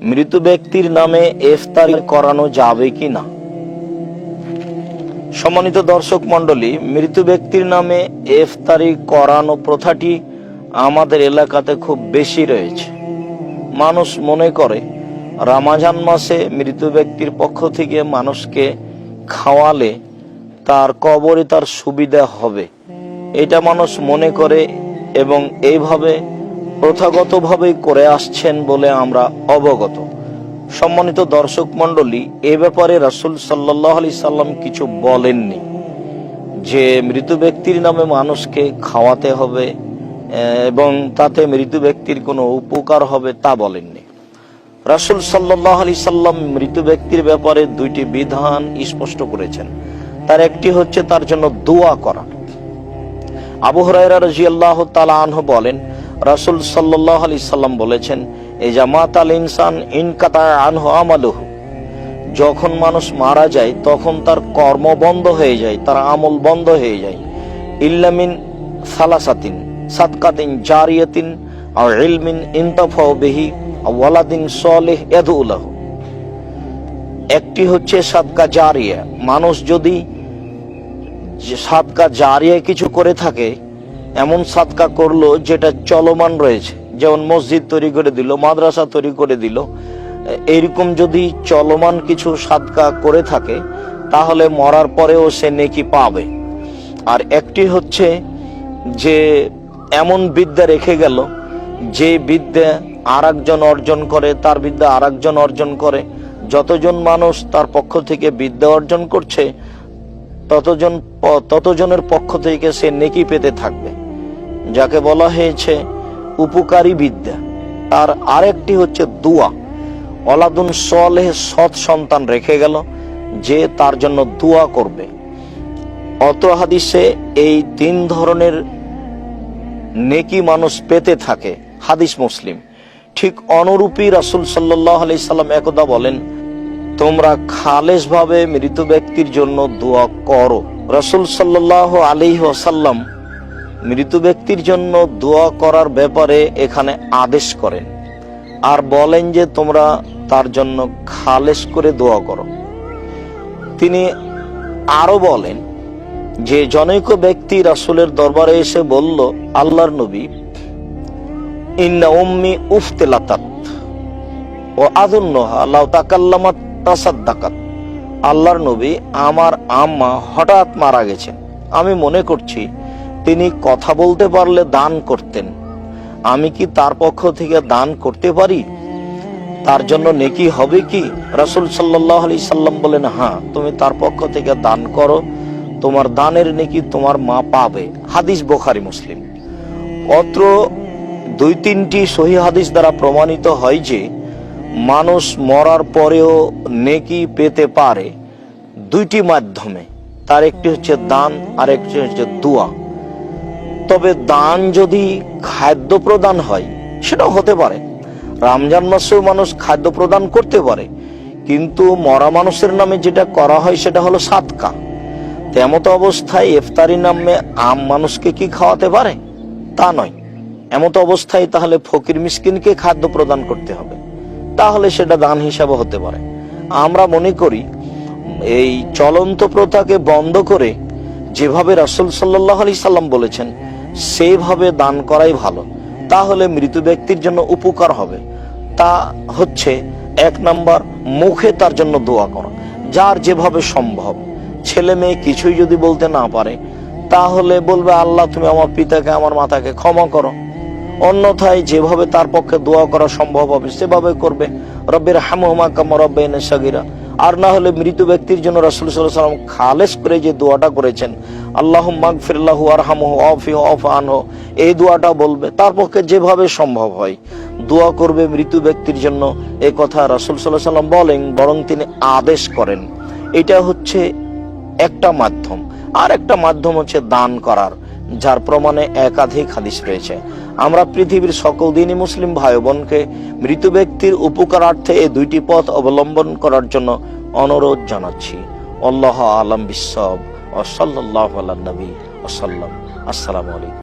মৃত ব্যক্তির নামে ইফতারি করানো যাবে কি না সম্মানিত দর্শক মণ্ডলী, মৃত ব্যক্তির নামে এফতারি করানো প্রথাটি আমাদের এলাকাতে খুব বেশি রয়েছে। মানুষ মনে করে, রামাজান মাসে মৃত ব্যক্তির পক্ষ থেকে মানুষকে খাওয়ালে তার কবরে তার সুবিধা হবে। এটা মানুষ মনে করে এবং এইভাবে প্রথাগতভাবেই করে আসছেন বলে আমরা অবগত। সম্মানিত দর্শক মণ্ডলী, এ ব্যাপারে রাসুল সাল্লাহ আলি সাল্লাম কিছু বলেননি। যে মৃত ব্যক্তির নামে মানুষকে খাওয়াতে হবে এবং তাতে মৃত ব্যক্তির কোনো উপকার হবে তা বলেননি। রাসুল সাল্লাহ আলি সাল্লাম মৃত ব্যক্তির ব্যাপারে দুইটি বিধান স্পষ্ট করেছেন। তার একটি হচ্ছে তার জন্য দোয়া করা। আবু হরাইরা রাজিয়াল্লাহ তালা আনহ বলেন রাসুল সাল্লাহ আলি সাল্লাম বলেছেন এই জামাত আল ইনসান ইনকাতা আনহ আমালুহু। যখন মানুষ মারা যায়, তখন তার কর্ম বন্ধ হয়ে যায়, তার আমল বন্ধ হয়ে যায়। ইল্লামিন সালাসাতিন, সাদকাতিন জারিয়াতিন আর ইলমিন ইনতাফাও বেহি ওয়ালাদিন সলেহ এদুল্লাহ একটি হচ্ছে সাদকা জারিয়া। মানুষ যদি সাদকা জারিয়া কিছু করে থাকে এমন সাদকা করল যেটা চলমান রয়েছে। যেমন মসজিদ তৈরি করে দিল, মাদ্রাসা তৈরি করে দিল। এইরকম যদি চলমান কিছু সাদকা করে থাকে, তাহলে মরার পরেও সে নেকি পাবে। আর একটি হচ্ছে যে, এমন বিদ্যা রেখে গেল, যে বিদ্যা আর অর্জন করে, তার বিদ্যা আর অর্জন করে। যতজন মানুষ তার পক্ষ থেকে বিদ্যা অর্জন করছে, ততজন ততজনের পক্ষ থেকে সে নেকি পেতে থাকবে। যাকে বলা হয়েছে উপকারী বিদ্যা। আর আরেকটি হচ্ছে দুয়া। অলাদুন সলেহ সৎ সন্তান রেখে গেল যে তার জন্য দুয়া করবে। অত হাদিসে এই তিন ধরনের নেকি মানুষ পেতে থাকে, হাদিস মুসলিম। ঠিক অনুরূপী রাসুল সাল্লাহ সাল্লাম একদা বলেন, তোমরা খালেস ভাবে মৃত ব্যক্তির জন্য দোয়া করো। রসুল সাল্লাহ আলী ওসাল্লাম মৃত ব্যক্তির জন্য দোয়া করার ব্যাপারে এখানে আদেশ করেন। আর বলেন যে তোমরা তার জন্য খালেস করে দোয়া করো। তিনি আরও বলেন যে, জনৈক ব্যক্তি রাসুলের দরবারে এসে বলল, আল্লাহর নবী, ইন্না উম্মি উফতেলাতাত ও আদুন্নহা লাউ তাকাল্লামাত তাসাদ্দাকাত। আল্লাহর নবী আমার আম্মা হঠাৎ মারা গেছেন। আমি মনে করছি তিনি কথা বলতে পারলে দান করতেন। আমি কি তার পক্ষ থেকে দান করতে পারি? তার জন্য নেকি হবে কি? রাসুল সাল্লাহ আলি সাল্লাম বলেন হ্যাঁ তুমি তার পক্ষ থেকে দান করো। তোমার দানের নেকি তোমার মা পাবে। হাদিস বোখারি, মুসলিম। অত্র দুই তিনটি সহি হাদিস দ্বারা প্রমাণিত হয় যে, মানুষ মরার পরেও নেকি পেতে পারে দুইটি মাধ্যমে। তার একটি হচ্ছে দান, আর একটি হচ্ছে দোয়া। তবে দান যদি খাদ্য প্রদান হয়, সেটাও হতে পারে। রমজান মাসেও মানুষ খাদ্য প্রদান করতে পারে, কিন্তু মরা মানুষের নামে যেটা করা হয়, সেটা হলো সাতকা। তেমত অবস্থায় ইফতারি নামে আম মানুষকে কি খাওয়াতে পারে? তা নয়। এমত অবস্থায় তাহলে ফকির মিসকিনকে খাদ্য প্রদান করতে হবে। তাহলে সেটা দান হিসাবে হতে পারে। আমরা মনে করি, এই চলন্ত প্রথাকে বন্ধ করে যেভাবে রাসুল সাল্লাহ আলি সাল্লাম বলেছেন সেইভাবে দান করাই ভালো। তাহলে মৃত ব্যক্তির জন্য উপকার হবে। তা হচ্ছে এক নাম্বার, মুখে তার জন্য দোয়া করা। যার যেভাবে সম্ভব। ছেলে মেয়ে কিছুই যদি বলতে না পারে, তাহলে বলবে, আল্লাহ, তুমি আমার পিতাকে, আমার মাতাকে ক্ষমা করো। অন্যথায় যেভাবে তার পক্ষে দোয়া করা সম্ভব হবে, সেভাবে করবে। রব্বের হামহুমা কামা রব্বাইনা সাগিরা। আর না হলে মৃত ব্যক্তির জন্য রাসূল আলাইহি সাল্লাম খালেস করে যে দোয়াটা করেছেন আল্লাহ মাগফিরলাহু আরহামহু আফি আফ আনহু। এই দোয়াটা বলবে, তার পক্ষে যেভাবে সম্ভব হয়। দোয়া করবে মৃত ব্যক্তির জন্য। এই কথা রাসূল আলাইহি সাল্লাম বলেন, বরং তিনি আদেশ করেন। এটা হচ্ছে একটা মাধ্যম। আর একটা মাধ্যম হচ্ছে দান করার, যার প্রমাণে একাধিক হাদিস রয়েছে। আমরা পৃথিবীর সকল দিনই মুসলিম ভাই বোনকে মৃত ব্যক্তির উপকারার্থে এই দুইটি পথ অবলম্বন করার জন্য অনুরোধ জানাচ্ছি। আল্লাহ আলম বিশ্বব ও সাল্লাহ আল্লাহ নবী ওসাল্লাম আসসালামু আলাইকুম।